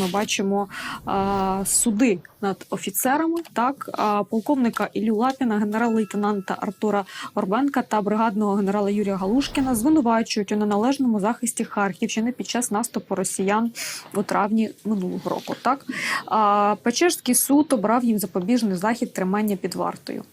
ми бачимо а, суди над офіцерами. Так, а, полковника Іллю Лапіна, генерал-лейтенанта Артура Орбенка та бригадного генерала Юрія Галушкіна звинувачують у неналежному захисті Харківщини під час наступу росіян у травні минулого року. Так, а, Печерський суд обрав їм запобіжний захід тримання під вартою.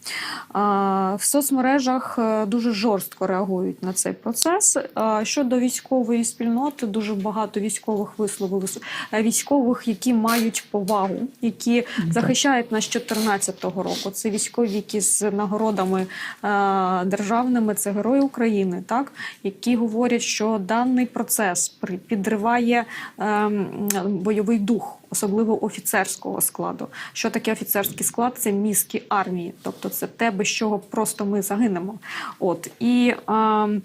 А, В соцмережах е, дуже жорстко реагують на цей процес. А, Щодо військової спільноти, дуже багато військових висловили е, військових, які мають повагу, які захищають нас з 2014 року. Це військові, які з нагородами е, державними, це герої України, так які говорять, що даний процес підриває ем, бойовий дух, особливо офіцерського складу. Що таке офіцерський склад? Це мізки армії, тобто це те, без чого просто ми загинемо. От і ем,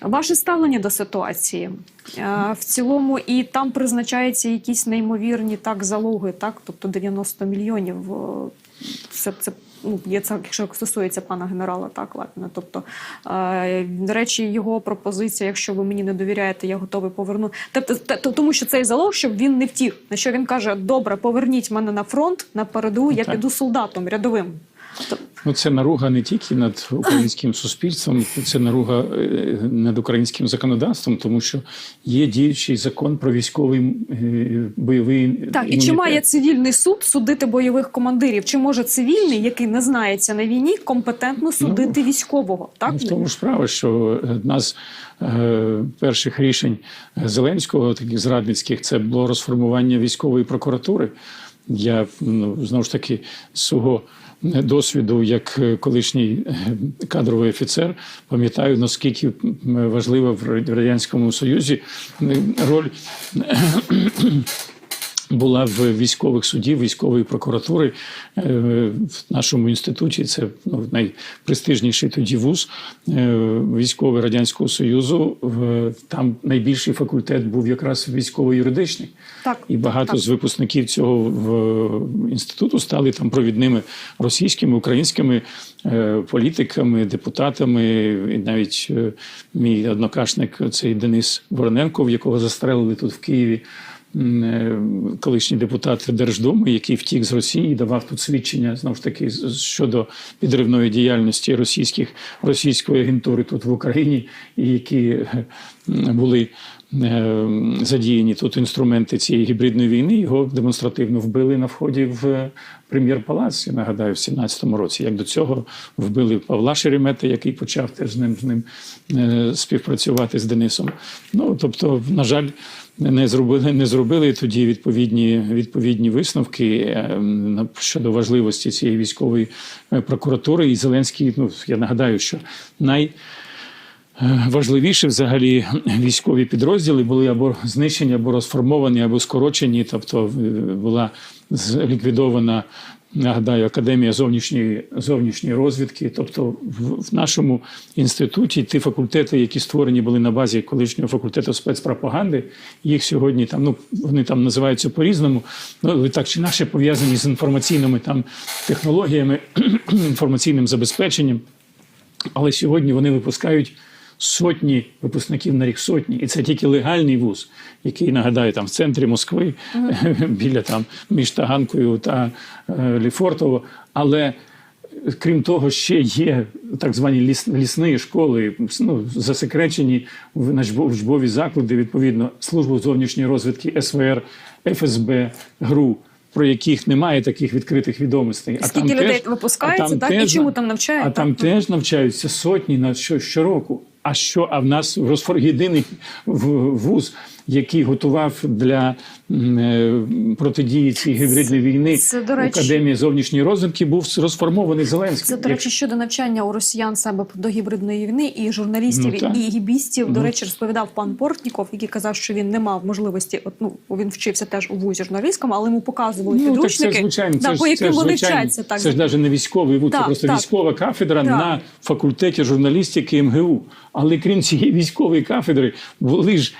ваше ставлення до ситуації Е, в цілому, і там призначаються якісь неймовірні так залоги, так, тобто 90 мільйонів. е, Це, це ну, є це, якщо стосується пана генерала, так Лапіна. Тобто, е, до речі, його пропозиція, якщо ви мені не довіряєте, я готовий повернути. Тобто, тому що цей залог, щоб він не втік. На що він каже: добре, поверніть мене на фронт на передову, я Так. піду солдатом рядовим. Ну, це наруга не тільки над українським суспільством, це наруга е, над українським законодавством, тому що є діючий закон про військовий е, бойовий Так, і чи має цивільний суд судити бойових командирів? Чи може цивільний, який не знається на війні, компетентно судити військового? Так Ну, в тому ж справа, що одна з е, перших рішень Зеленського, таких зрадницьких, це було розформування військової прокуратури. Я ну, знову ж таки з свого досвіду, як е, колишній е, кадровий офіцер, пам'ятаю, наскільки важлива в Радянському Союзі роль була в військових судів, військової прокуратури е, в нашому інституті. Це ну, найпрестижніший тоді вуз е, військовий радянського союзу. Там найбільший факультет був якраз військово-юридичний. Так, І багато так. з випускників цього в інституту стали там провідними російськими, українськими е, політиками, депутатами. І навіть е, мій однокашник, цей Денис Вороненко, якого застрелили тут в Києві. Е, Колишній депутат Держдуми, який втік з Росії, давав тут свідчення знову ж таки щодо підривної діяльності російських російської агентури тут в Україні, і які е, були е, задіяні тут інструменти цієї гібридної війни. Його демонстративно вбили на вході в прем'єр-палац. Я нагадаю, в 17-му році. Як до цього вбили Павла Шеремета, який почав теж з ним з ним співпрацювати з Денисом. Ну тобто, на жаль, не зробили, не зробили тоді відповідні, відповідні висновки е, на- щодо важливості цієї військової е, прокуратури. І Зеленський, ну я нагадаю, що най Е, Важливіше взагалі військові підрозділи були або знищені, або розформовані, або скорочені. Тобто е, була ліквідована, нагадаю, академія зовнішньої зовнішньої розвідки. Тобто, в, в нашому інституті ті факультети, які створені були на базі колишнього факультету спецпропаганди, їх сьогодні там ну вони там називаються по-різному. Ну так чи інакше пов'язані з інформаційними там технологіями, інформаційним забезпеченням. Але сьогодні вони випускають сотні випускників на рік сотні, і це тільки легальний вуз, який нагадаю там в центрі Москви, біля там між Таганкою та е, Ліфортово. Але крім того, ще є так звані ліс, лісні школи, ну, засекречені в учбові заклади, відповідно, службу зовнішньої розвідки СВР, ФСБ, ГРУ. Про яких немає таких відкритих відомостей, а Скільки людей випускається, а там так? І чому там навчають, А там теж навчаються сотні на що, щороку. А що? А в нас розфор... єдиний вуз, який готував для е, протидії цій гібридної війни це, до речі- Академії зовнішньої розвідки, був розформований Зеленський. Це, до речі, щодо навчання у росіян себе до гібридної війни і журналістів, Ну, і гібістів. До Ну. речі, розповідав пан Портніков, який казав, що він не мав можливості. От, ну, він вчився теж у вузі журналістському, але йому показували Ну, так підручники, це звичайно, да, це, по яким вони вчаться. Так Це ж навіть не військовий вуз, це просто так. військова кафедра Так. на факультеті журналістики МГУ. Але крім цієї військової кафедри, були ж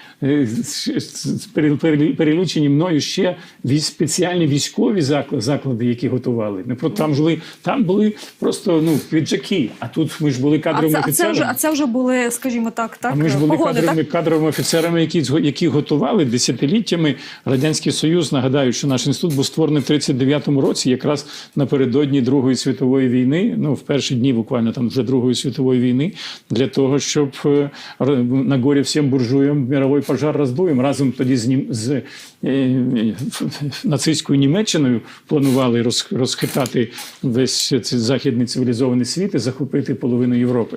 перелічені мною ще спеціальні військові закла- заклади, які готували. Не про там жили, там були просто ну піджаки. А тут ми ж були А кадровими це, а це вже, а це вже були, скажімо так, так А ми ж були погони, кадровими, так? кадровими офіцерами, які, які готували десятиліттями Радянський Союз. Нагадаю, що наш інститут був створений в 39-му році, якраз напередодні Другої світової війни, ну в перші дні буквально там вже Другої світової війни, для того, щоб е, на горі всім буржуям мировий пожар роздуємо. Разом тоді з, нім- з е, нацистською Німеччиною планували роз, розхитати весь цей західний цивілізований світ і захопити половину Європи.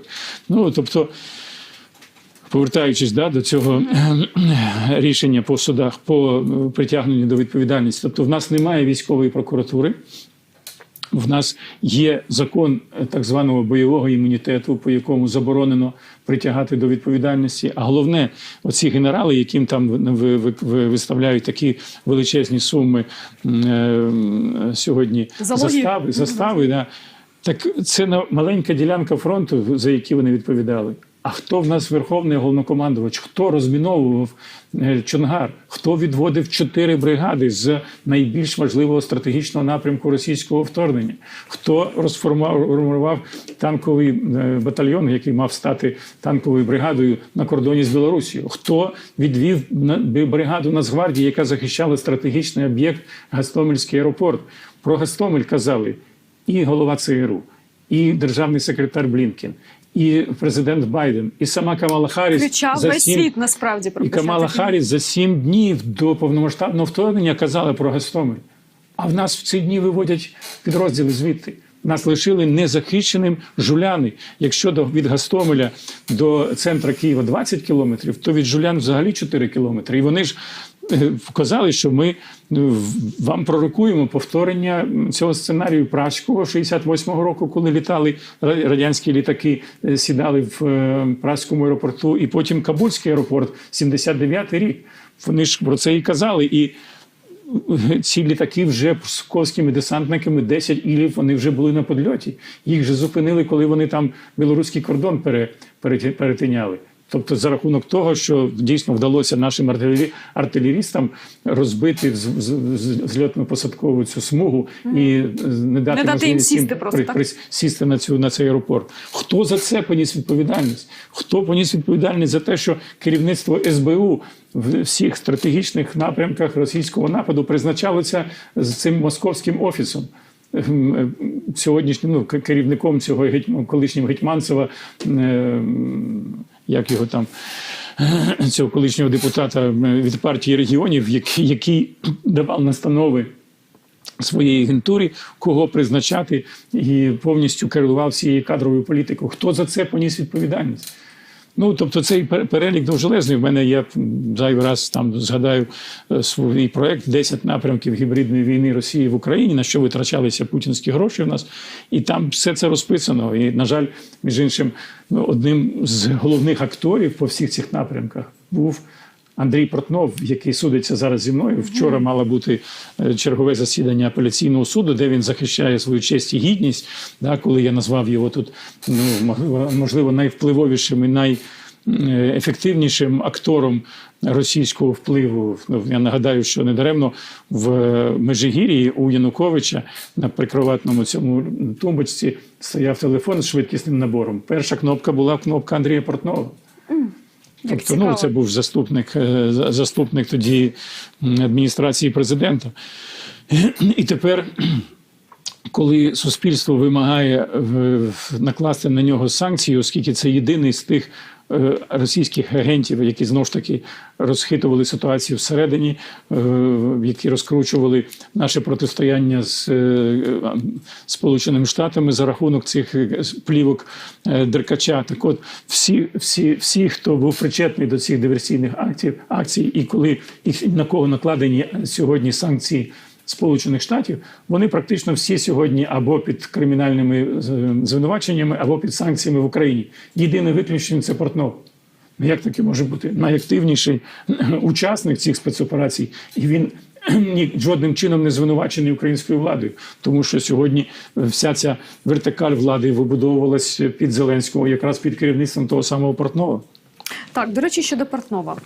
Ну тобто. Повертаючись да, до цього рішення по судах по е, притягненню до відповідальності, тобто в нас немає військової прокуратури. В нас є закон е, так званого бойового імунітету, по якому заборонено притягати до відповідальності. А головне, оці генерали, яким там ви- ви- ви- виставляють такі величезні суми е, сьогодні Залогів. застави, застави да, так це на- маленька ділянка фронту, за які вони відповідали. А хто в нас верховний головнокомандувач? Хто розміновував е, Чонгар? Хто відводив чотири бригади з найбільш важливого стратегічного напрямку російського вторгнення? Хто розформував танковий е, батальйон, який мав стати танковою бригадою на кордоні з Білорусією? Хто відвів бригаду Нацгвардії, яка захищала стратегічний об'єкт Гастомельський аеропорт? Про Гастомель казали і голова ЦРУ, і державний секретар Блінкен, і президент Байден, і сама Камала Харріс Кричав за весь сім- світ насправді про і Камала. Харріс за сім днів до повномасштабного вторгнення казала про Гастомель. А в нас в ці дні виводять підрозділи звідти. Нас лишили незахищеним жуляни. Якщо до, від Гастомеля до центра Києва 20 кілометрів, то від жулян взагалі 4 кілометри. І вони ж вказали, що ми е, вам пророкуємо повторення цього сценарію Пражського 68-го року, коли літали радянські літаки, е, сідали в е, Празькому аеропорту, і потім Кабульський аеропорт, 79-й рік. Вони ж про це і казали. І ці літаки вже з псковськими десантниками 10 ілів вони вже були на подльоті. Їх же зупинили, коли вони там білоруський кордон пере, перетиняли. Тобто, за рахунок того, що дійсно вдалося нашим артилері, артилерістам розбити з- з- з- зльотно-посадкову цю смугу і е, не дати, Не дати їм сісти просто, так? сісти на цю на цей аеропорт. Хто за це поніс відповідальність? Хто поніс відповідальність за те, що керівництво СБУ в всіх стратегічних напрямках російського нападу призначалося з цим московським офісом? Е, Сьогоднішнім ну, керівником цього колишнього Гетьманцева, е, як його там, цього колишнього депутата від партії регіонів, який, який давав настанови своєї агентурі, кого призначати, і повністю керував всією кадровою політикою. Хто за це поніс відповідальність? Ну, тобто, цей пер- перелік довжелезний. В мене я зайвий раз там згадаю е, свій проект «10 напрямків гібридної війни Росії в Україні, на що витрачалися путінські гроші в нас. І там все це розписано. І, на жаль, між іншим, ну, одним з головних акторів по всіх цих напрямках був Андрій Портнов, який судиться зараз зі мною. Вчора мало бути е, чергове засідання апеляційного суду, де він захищає свою честь і гідність. Да, коли я назвав його тут ну, можливо- найвпливовішим і найефективнішим актором російського впливу. Ну, я нагадаю, що недаремно в Межигір'ї у Януковича на прикроватному цьому тумбочці стояв телефон з швидкісним набором. Перша кнопка була кнопка Андрія Портнова. Тобто, ну, це був заступник, е, заступник тоді адміністрації президента. І тепер, коли суспільство вимагає накласти на нього санкції, оскільки це єдиний з тих російських агентів, які знову ж таки розхитували ситуацію всередині, е, які розкручували наше протистояння з е, Сполученими Штатами за рахунок цих е, плівок е, Деркача. Так от всі, всі, всі, хто був причетний до цих диверсійних акцій, акцій, і коли їх на кого накладені сьогодні санкції. Сполучених Штатів вони практично всі сьогодні або під кримінальними звинуваченнями, або під санкціями в Україні. Єдине виключення це Портнов. Ну, Як таке може бути найактивніший учасник цих спецоперацій, і він ні жодним чином не звинувачений українською владою, тому що сьогодні вся ця вертикаль влади вибудовувалась під Зеленського, якраз під керівництвом того самого Портнова. Так, до речі, щодо Портнова.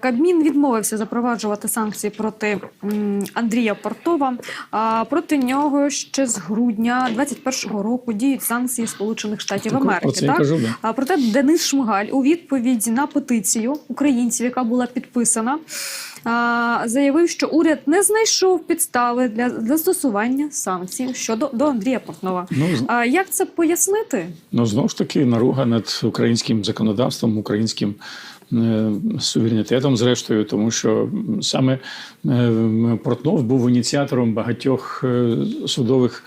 Кабмін відмовився запроваджувати санкції проти Андрія Портова. А проти нього ще з грудня 21-го року діють санкції Сполучених Штатів Америки. так? кажу, да. Проте Денис Шмигаль у відповіді на петицію українців, яка була підписана, заявив, що уряд не знайшов підстави для застосування санкцій щодо до Андрія Портнова. Ну, А як це пояснити? Ну, знову ж таки, наруга над українським законодавством, українським е, суверенітетом, зрештою, тому що саме е, Портнов був ініціатором багатьох е, судових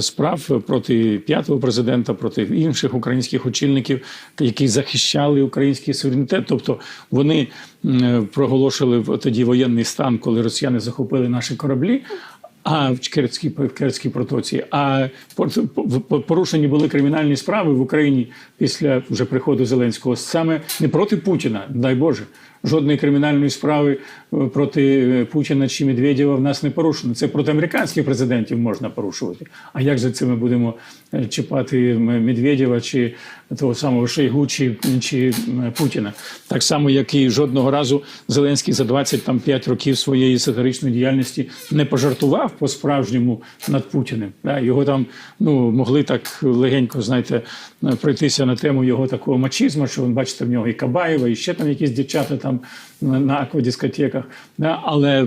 справ проти п'ятого президента, проти інших українських очільників, які захищали український суверенітет. Тобто вони проголошили тоді воєнний стан, коли росіяни захопили наші кораблі. А в Керчській, в Керчській протоці. А пор- порушені були кримінальні справи в Україні після вже приходу Зеленського саме не проти Путіна, дай Боже. Жодної кримінальної справи е, проти е, Путіна чи Медведєва в нас не порушено. Це проти американських президентів можна порушувати. А як же це ми будемо е, чіпати Медведєва чи того самого Шойгу чи, чи Путіна? Так само, як і жодного разу Зеленський за 25 років своєї сатиричної діяльності не пожартував по-справжньому над Путіним. Його там ну, могли так легенько, знаєте, пройтися на тему його такого мачізму, що ви бачите, в нього і Кабаєва, і ще там якісь дівчата там на, на аквадискотеках. Да, але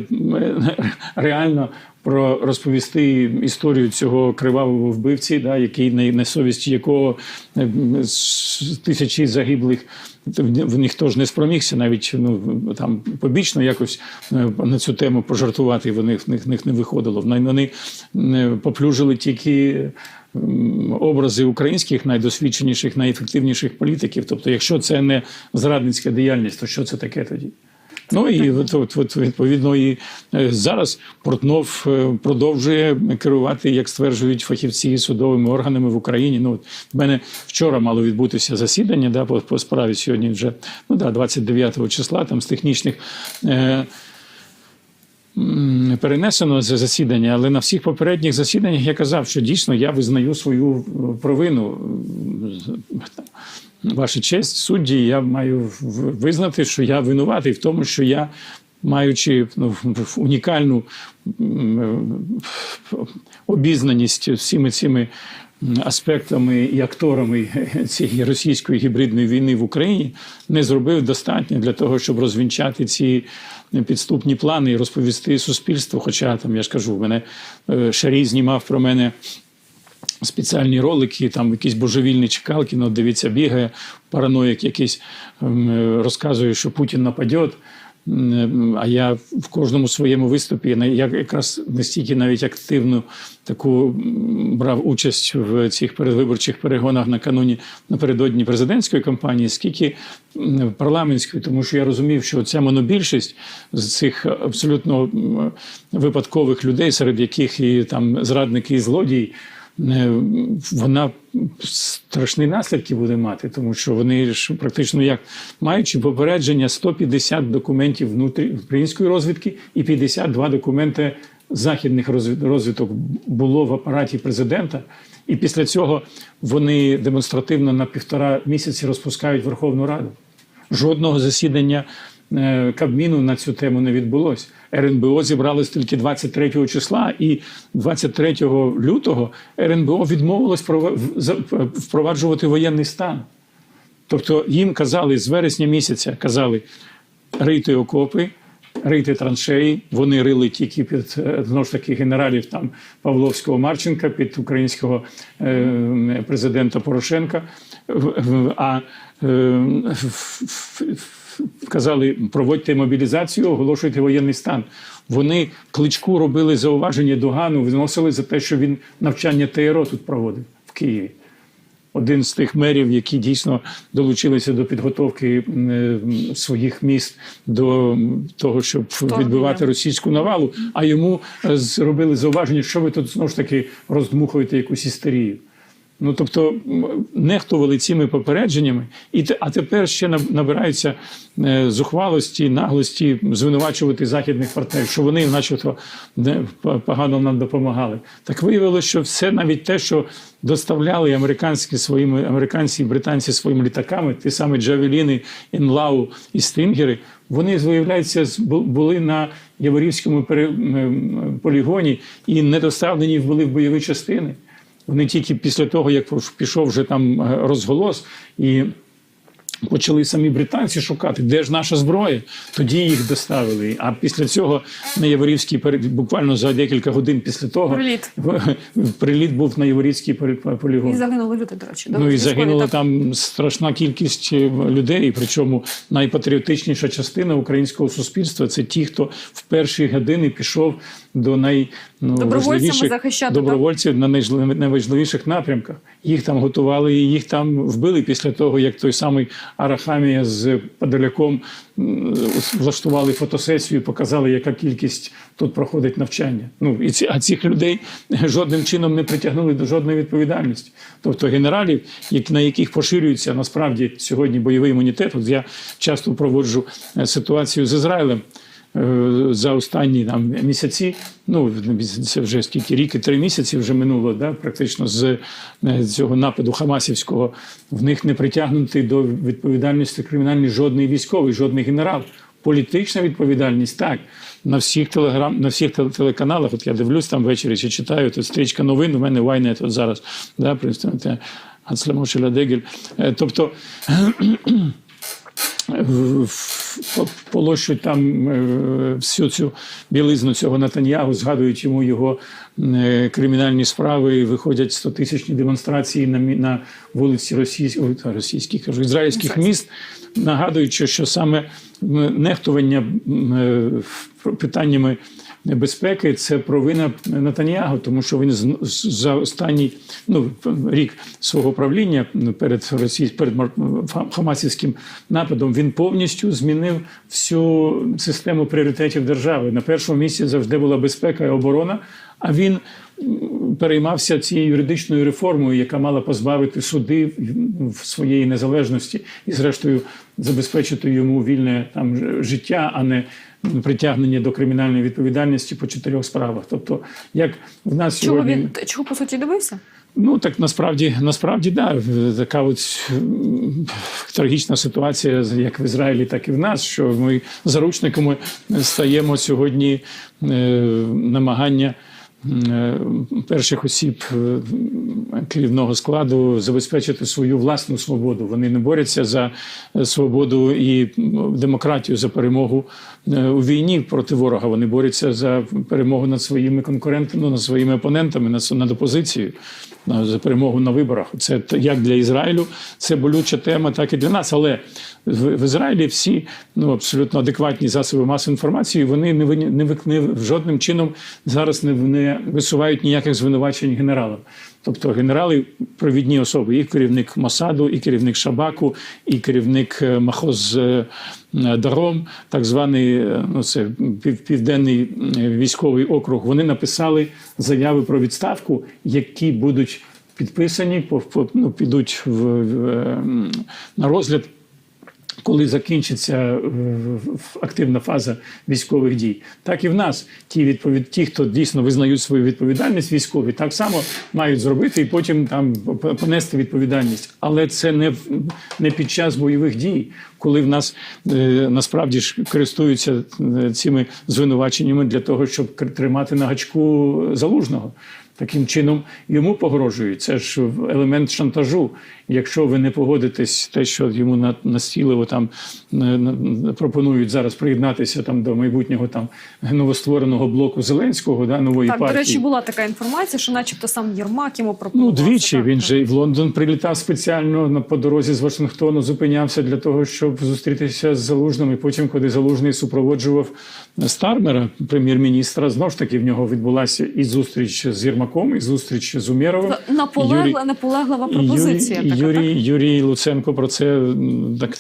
реально про розповісти історію цього кривавого вбивці, да, який на, на совісті якого е, тисячі загиблих. в- Ніхто ж не спромігся навіть ну там побічно якось е, на цю тему пожартувати. Вони в них, в них не виходило. Вони- е, поплюжили тільки образи українських найдосвідченіших, найефективніших політиків. Тобто, якщо це не зрадницька діяльність, то що це таке тоді? Ну і от, відповідно і е, зараз Портнов е, продовжує керувати, як стверджують фахівці судовими органами в Україні. Ну от в мене вчора мало відбутися засідання да, по, по справі сьогодні вже ну да, 29 числа, там з технічних. Е, Перенесено це засідання, але на всіх попередніх засіданнях я казав, що дійсно я визнаю свою е, провину. Ваша честь, судді, я маю визнати, що я винуватий в тому, що я, маючи ну, унікальну обізнаність всіми цими аспектами і акторами цієї російської гібридної війни в Україні, не зробив достатньо для того, щоб розвінчати ці підступні плани і розповісти суспільству. Хоча там я ж кажу, мене е, Шарій знімав про мене спеціальні ролики, там якісь божевільні чекалки, ну, дивіться, бігає, параноїк якийсь ем, розказує, що Путін нападе. А я в кожному своєму виступі я якраз настільки навіть активну таку брав участь в цих передвиборчих перегонах накануні напередодні президентської кампанії, скільки парламентської, тому що я розумів, що ця монобільшість з цих абсолютно випадкових людей, серед яких і там зрадники і злодії. Е, Вона страшні наслідки буде мати, тому що вони ж практично як маючи попередження 150 документів внутрі української розвідки і 52 документи західних розвід- розвідок було в апараті президента. І після цього вони демонстративно на півтора місяці розпускають Верховну Раду. Жодного засідання е, Кабміну на цю тему не відбулося. РНБО зібралось тільки 23 числа, і 23 лютого РНБО відмовилось прова- впроваджувати воєнний стан. Тобто їм казали з вересня місяця, казали рийте окопи, рийте траншеї. Вони рили тільки під е, знову ж таки генералів там Павловського Марченка, під українського е, президента Порошенка. А е, казали, проводьте мобілізацію, оголошуйте воєнний стан. Вони кличку робили зауваження Догану, виносили за те, що він навчання ТРО тут проводив в Києві один з тих мерів, які дійсно долучилися до підготовки е, своїх міст до того, щоб відбивати російську навалу. А йому е, зробили зауваження, що ви тут знову ж таки роздмухуєте якусь істерію. Ну тобто нехтували цими попередженнями, і а тепер ще наб- набираються е, зухвалості, наглості звинувачувати західних партнерів, що вони, начебто, погано нам допомагали. Так виявилося, що все навіть те, що доставляли американські своїми американці і британці своїми літаками, ті самі Джавеліни, Інлау і Стингери, вони виявляється були на Яворівському полігоні і не доставлені були в бойові частини. Вони тільки після того, як пішов вже там е, розголос, і почали самі британці шукати, де ж наша зброя, тоді їх доставили. А після цього на Яворівський пере- буквально за декілька годин після того Приліт. приліт був на Яворівський пере- полігон. І загинули люди, до речі. Ну і загинула там страшна кількість е, людей. Причому найпатріотичніша частина українського суспільства це ті, хто в перші години пішов до най, ну, Добровольцями добровольців на найважливіших напрямках. Їх там готували, і їх там вбили після того, як той самий Арахамія з Подоляком влаштували фотосесію, показали, яка кількість тут проходить навчання. Ну і ці а цих людей жодним чином не притягнули до жодної відповідальності. Тобто генералів, на яких поширюється насправді сьогодні бойовий імунітет. От я часто проводжу е, ситуацію з Ізраїлем. Е, За останні там місяці, ну це вже скільки рік три місяці вже минуло, да, практично з е, цього нападу Хамасівського. В них не притягнутий до відповідальності кримінальної жодний військовий, жодний генерал. Політична відповідальність так на всіх телеграм, на всіх телеканалах. От я дивлюсь там ввечері чи читаю. Тут стрічка новин. У мене Вайнет от зараз. Да, представте Ацлемошеля Дегель. Е, Тобто полощуть там е, всю цю білизну цього Натаньягу, згадують йому його е, кримінальні справи, і виходять 100-тисячні демонстрації на, на вулиці російських, російських кажу, ізраїльських міст, нагадуючи, що саме нехтування е, питаннями безпеки це провина Натаньягу, тому що він за останній ну, рік свого правління перед Росій, перед хамасівським нападом він повністю змінив всю систему пріоритетів держави. На першому місці завжди була безпека і оборона. А він переймався цією юридичною реформою, яка мала позбавити суди в своєї незалежності і, зрештою, забезпечити йому вільне там життя, а не притягнення до кримінальної відповідальності по чотирьох справах. Тобто, як в нас Чого сьогодні він чого по суті дивився? Ну так насправді насправді да така от трагічна ситуація, як в Ізраїлі, так і в нас. Що ми заручниками стаємо сьогодні е, намагання. Е, Перших осіб е, керівного складу забезпечити свою власну свободу. Вони не борються за е, свободу і демократію за перемогу у війні проти ворога. Вони борються за перемогу над своїми конкурентами, ну, над своїми опонентами, над, опозицією, за перемогу на виборах. Це як для Ізраїлю, це болюча тема, так і для нас. Але в, Ізраїлі всі ну абсолютно адекватні засоби масової інформації. Вони не не, не жодним чином зараз не, не висувають ніяких звинувачень генералам. Тобто генерали провідні особи, і керівник Масаду, і керівник Шабаку, і керівник е, Махоз е, е, Даром, так званий е, ну, це пів, південний е, військовий округ. Вони написали заяви про відставку, які будуть підписані, ну, підуть в, в, е, на розгляд коли закінчиться е, активна фаза військових дій, так і в нас ті відповід, ті, хто дійсно визнають свою відповідальність, військові так само мають зробити і потім там понести відповідальність. Але це не не під час бойових дій, коли в нас е, насправді ж користуються е, цими звинуваченнями для того, щоб тримати на гачку залужного. Таким чином йому погрожують. Це ж елемент шантажу. Якщо ви не погодитесь, те, що йому на- настійливо там пропонують зараз приєднатися там до майбутнього там новоствореного блоку Зеленського, да, нової Так, партії. до речі, була така інформація, що, начебто, сам Єрмак йому пропонував. Ну, двічі Так, він так. же і в Лондон прилітав спеціально на по дорозі з Вашингтону, зупинявся для того, щоб зустрітися з Залужним. І потім, коли Залужний супроводжував Стармера, прем'єр-міністра, знов ж таки в нього відбулася і зустріч з Єрмаком, і зустріч з Умєровим. Наполегла, Юрій- наполеглива пропозиція. Юрій, Юрій. Юрій Луценко про це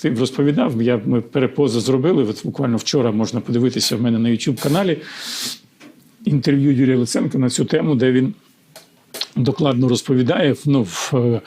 ти розповідав. Я ми перепози зробили. От буквально вчора можна подивитися в мене на youtube каналі інтерв'ю Юрія Луценка на цю тему, де він докладно розповідає, ну, е,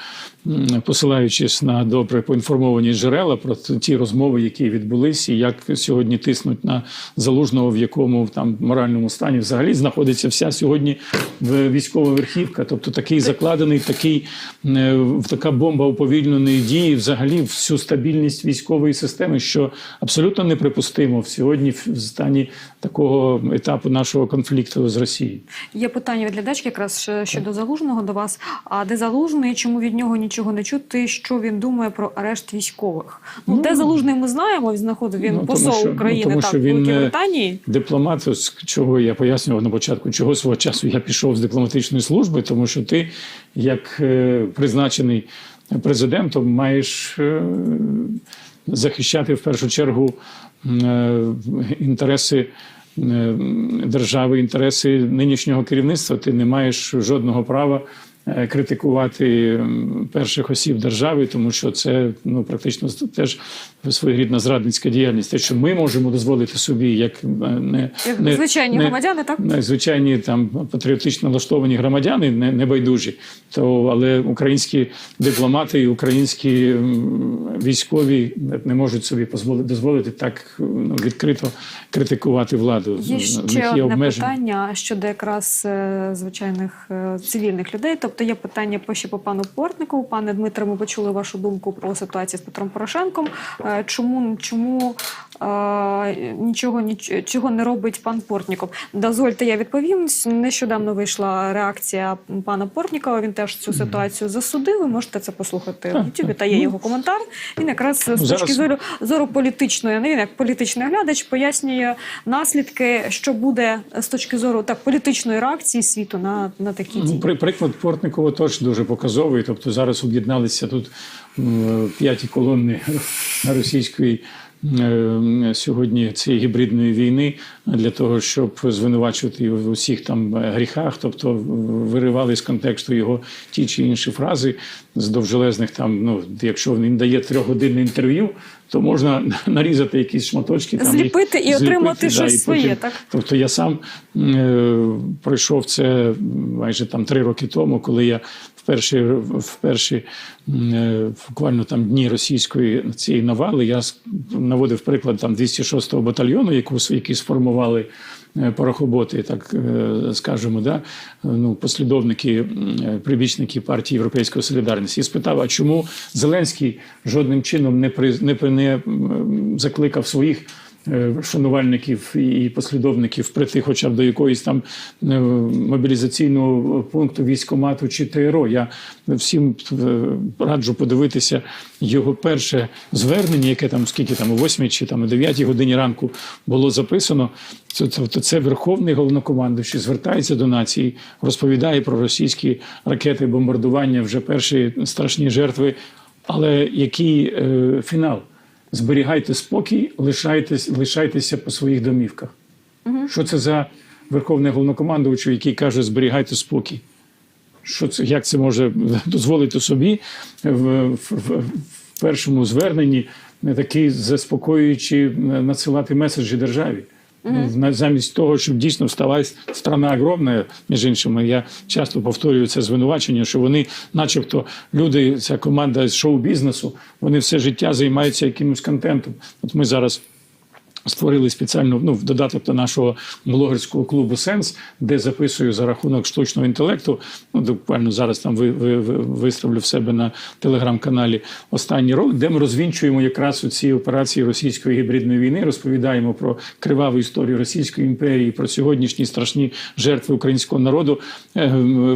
посилаючись на добре поінформовані джерела про ті розмови, які відбулись, і як сьогодні тиснуть на залужного, в якому там моральному стані взагалі знаходиться вся сьогодні військова верхівка. Тобто такий закладений, такий е, така бомба уповільненої дії, взагалі всю стабільність військової системи, що абсолютно неприпустимо в сьогодні в стані такого етапу нашого конфлікту з Росією. Є питання від глядачки якраз щодо залужного до вас. А де залужний? Чому від нього нічого не чути? Що він думає про арешт військових? Ну, Ну, де залужний ми знаємо. Він знаходив він ну, посол що- ну, України тому так що він, е, Британії. Дипломат, ось чого я пояснював на початку, чого свого часу я пішов з дипломатичної служби, тому що ти, як е, призначений президентом, маєш е, захищати в першу чергу е, інтереси. Е, Держави, інтереси нинішнього керівництва, ти не маєш жодного права критикувати перших осіб держави, тому що це ну практично теж своєрідна зрадницька діяльність. Те, що ми можемо дозволити собі, як е, не, Як не- звичайні не- громадяни, так? не звичайні там патріотично налаштовані громадяни, не, не байдужі. То але українські дипломати і українські військові не можуть собі дозволити, дозволити так ну, відкрито критикувати владу. Є ще одне обмеження. питання щодо якраз е, звичайних е, цивільних людей. Тобто є питання ще по пану Портникову. Пане Дмитре, ми почули вашу думку про ситуацію з Петром Порошенком. Е, Чому чому нічого ніч- чого не робить пан Портніков? Дозвольте, я відповім. Нещодавно вийшла реакція пана Портнікова. Він теж цю ситуацію засудив. Ви можете це послухати в Ютубі. Та є Ну, його коментар. Він якраз з зараз- точки зору зору політичної, не він як політичний глядач пояснює наслідки, що буде з точки зору так політичної реакції світу на, на такі Ну, дії. при, приклад Портникова теж дуже показовий. Тобто зараз об'єдналися тут п'яті колони російської сьогодні цієї гібридної війни для того, щоб звинувачувати його в усіх там е, гріхах, тобто виривали з контексту його ті чи інші фрази з довжелезних там. Ну, якщо він дає трьохгодинне інтерв'ю, то можна нарізати якісь шматочки там Зліпити і отримати щось і своє, так? Тобто я сам е, пройшов це майже там три роки тому, коли я перші, в перші е, буквально там дні російської цієї навали я наводив приклад там 206-го батальйону, яку який сформували. е, Порохоботи, так е, скажемо, да? ну, послідовники, прибічники партії Європейської солідарності, і спитав, а чому Зеленський жодним чином не, при, не, не закликав своїх шанувальників і послідовників прийти хоча б до якоїсь там е, мобілізаційного пункту військомату чи ТРО. Я всім е, раджу подивитися його перше звернення, яке там скільки там о 8 чи там о 9 годині ранку було записано. Це, це Верховний головнокомандуючий звертається до нації, розповідає про російські ракети, бомбардування, вже перші страшні жертви. Але який е, фінал? Зберігайте спокій, лишайтесь, лишайтеся по своїх домівках. Що це за верховний головнокомандувач, який каже, зберігайте спокій? Що це, як це може дозволити собі в, в, в, в першому зверненні не такий заспокоюючи надсилати меседжі державі? На- замість того, щоб дійсно встала страна огромна, між іншими, я часто повторюю це звинувачення, що вони, начебто, люди, ця команда з шоу-бізнесу, вони все життя займаються якимось контентом. От ми зараз. Створили спеціально ну, додаток до нашого блогерського клубу Сенс, де записую за рахунок штучного інтелекту. Ну, буквально зараз там ви, ви, ви- виставлю в себе на телеграм-каналі останній ролик, де ми розвінчуємо якраз ці операції російської гібридної війни, розповідаємо про криваву історію Російської імперії, про сьогоднішні страшні жертви українського народу. Е,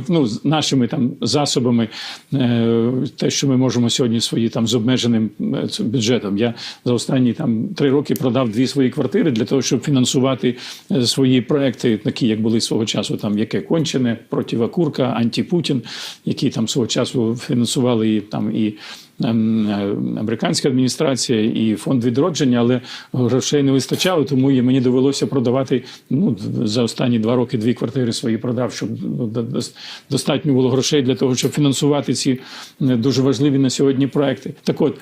Ну, нашими там засобами, е, те, що ми можемо сьогодні свої там з обмеженим е, бюджетом. Я за останні там три роки продав дві свої квартири для того, щоб фінансувати е, свої проекти, такі як були свого часу, там яке кончене, противокурка, антипутін, які там свого часу фінансували і там і. ем, е, Американська адміністрація і фонд відродження, але грошей не вистачало, тому і мені довелося продавати ну, за останні два роки дві квартири свої продав, щоб ну, до- до- достатньо було грошей для того, щоб фінансувати ці е, дуже важливі на сьогодні проекти. Так от,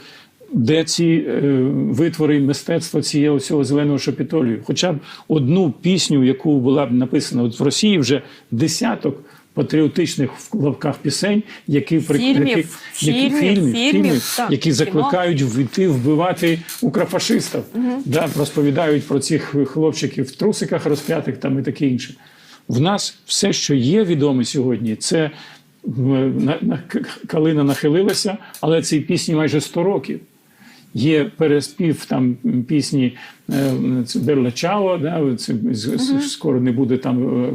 де ці е, витвори мистецтва цієї цього зеленого шапітолію? Хоча б одну пісню, яку була б написана от в Росії, вже десяток патріотичних в лавках пісень, які Фільмів, які, які фільмів, фільмів, фільмів, фільмів, так, які закликають війти вбивати укрофашистів, да, розповідають про цих хлопчиків в трусиках розп'ятих там і таке інше. В нас все, що є відоме сьогодні, це калина нахилилася, але цій пісні майже 100 років. Є переспів там пісні е, Берла Чао, да, це, з- скоро не буде там е,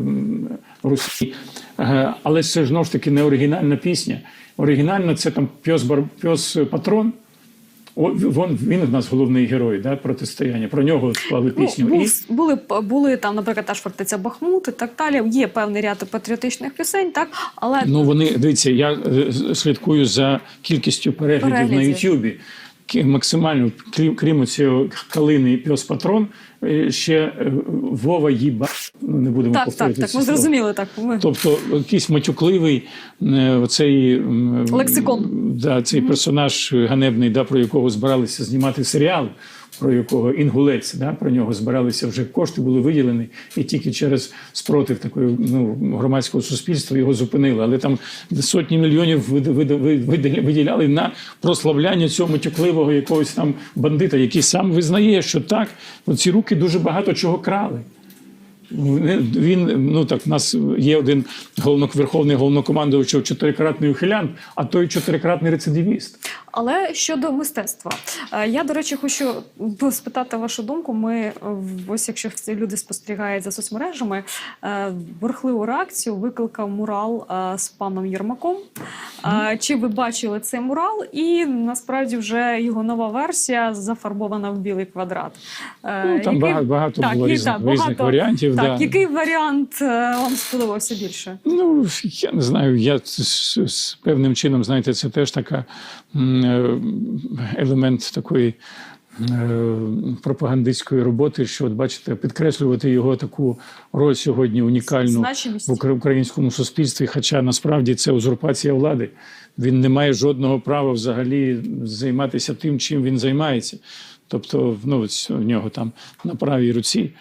Русі. Е, Але це ж ж таки не оригінальна пісня. Оригінальна це там пьос, бар, пьос патрон. О, Він, він в нас головний герой да, протистояння. Про нього склали пісню. Ну, І були, були там, наприклад, та ж фортеця Бахмут і так далі. Є певний ряд патріотичних пісень, так але Ну вони дивіться, я слідкую за кількістю переглядів, на Переглядів. Ютубі. Максимально, крім, крім цього калини і пес патрон, е, ще е, Вова їба. Ну не будемо так, так, так. Ми зрозуміли так. Ми... Тобто якийсь матюкливий е, оцей Лексикон. Да, цей персонаж ганебний, да, про якого збиралися знімати серіал, про якого інгулець, да, про нього збиралися вже кошти були виділені, і тільки через спротив такої ну, громадського суспільства його зупинили. Але там сотні мільйонів вид- вид- вид- виділя- виділяли на прославляння цього тюкливого якогось там бандита, який сам визнає, що так, ці руки дуже багато чого крали. Він ну так, в нас є один головно, верховний головнокомандуючий чотирикратний ухилянт, а той чотирикратний рецидивіст. Але щодо мистецтва, е, я до речі хочу спитати вашу думку. Ми е, ось якщо ці люди спостерігають за соцмережами, бурхливу реакцію викликав мурал е, з паном Єрмаком. Чи ви бачили цей мурал? І насправді вже його нова версія зафарбована в білий квадрат. Ну, там багато- багато було різних- так, різних багато- варіантів, Так, да. який варіант е, вам сподобався більше? Ну, я не знаю, я з, з певним чином, знаєте, це теж така е, елемент такої. е, Пропагандистської роботи, що от бачите, підкреслювати його таку роль сьогодні унікальну Значимість. в українському суспільстві. Хоча насправді це узурпація влади. Він не має жодного права взагалі займатися тим, чим він займається. Тобто, ну у нього там на правій руці,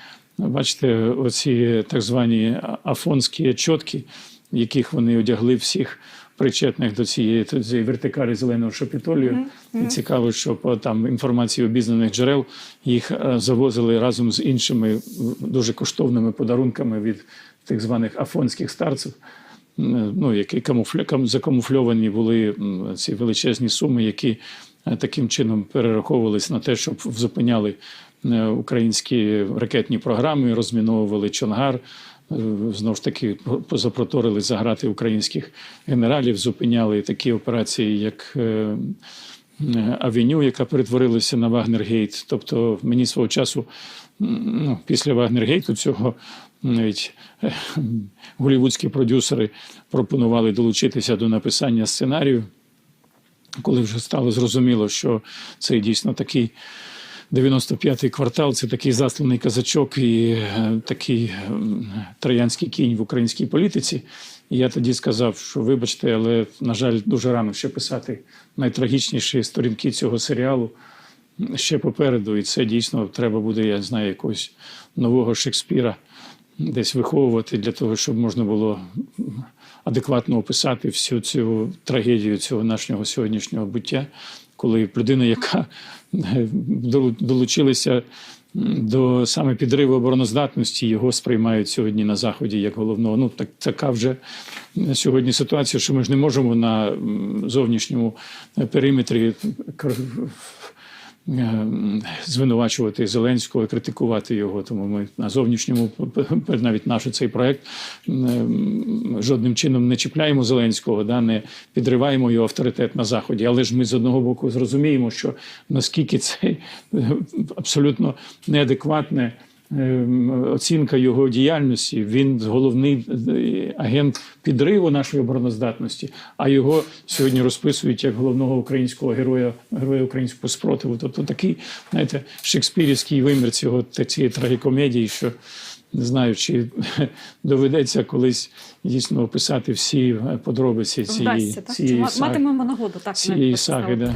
бачите, оці так звані афонські чотки, яких вони одягли всіх причетних до цієї, до цієї вертикалі зеленого шапітолію. І цікаво, що по там інформації обізнаних джерел їх е, завозили разом з іншими дуже коштовними подарунками від тих званих афонських старців. Ну, які камуфля, закамуфльовані були ці величезні суми, які е, таким чином перераховувались на те, щоб зупиняли українські ракетні програми, розміновували Чонгар. е, Знову ж таки, запроторили заграти українських генералів, зупиняли такі операції, як е, е, Авеню, яка перетворилася на Вагнергейт. Тобто мені свого часу ну, після Вагнергейту цього навіть е, голівудські продюсери пропонували долучитися до написання сценарію, коли вже стало зрозуміло, що це дійсно такий 95-й квартал це такий засланий казачок і е, такий ем, троянський кінь в українській політиці. І я тоді сказав, що вибачте, але, на жаль, дуже рано ще писати найтрагічніші сторінки цього серіалу ще попереду. І це дійсно треба буде, я знаю, якогось нового Шекспіра десь виховувати для того, щоб можна було адекватно описати всю цю трагедію цього нашого сьогоднішнього буття, коли людина, яка долу- долучилася до саме підриву обороноздатності, його сприймають сьогодні на заході як головного. Ну так така вже сьогодні ситуація, що ми ж не можемо на зовнішньому периметрі е, звинувачувати Зеленського і критикувати його. Тому ми на зовнішньому навіть наш цей проект е, жодним чином не чіпляємо Зеленського, да, не підриваємо його авторитет на заході. Але ж ми з одного боку зрозуміємо, що наскільки це е, абсолютно неадекватне. Е, Оцінка його діяльності. Він головний е, агент підриву нашої обороноздатності, а його сьогодні розписують як головного українського героя, героя українського спротиву. Тобто такий, знаєте, шекспірівський вимір цього цієї трагікомедії, що не знаю, чи доведеться колись дійсно описати всі подробиці цієї, Вдасться? Цієї саги. матимемо нагоду так цієї саги, да.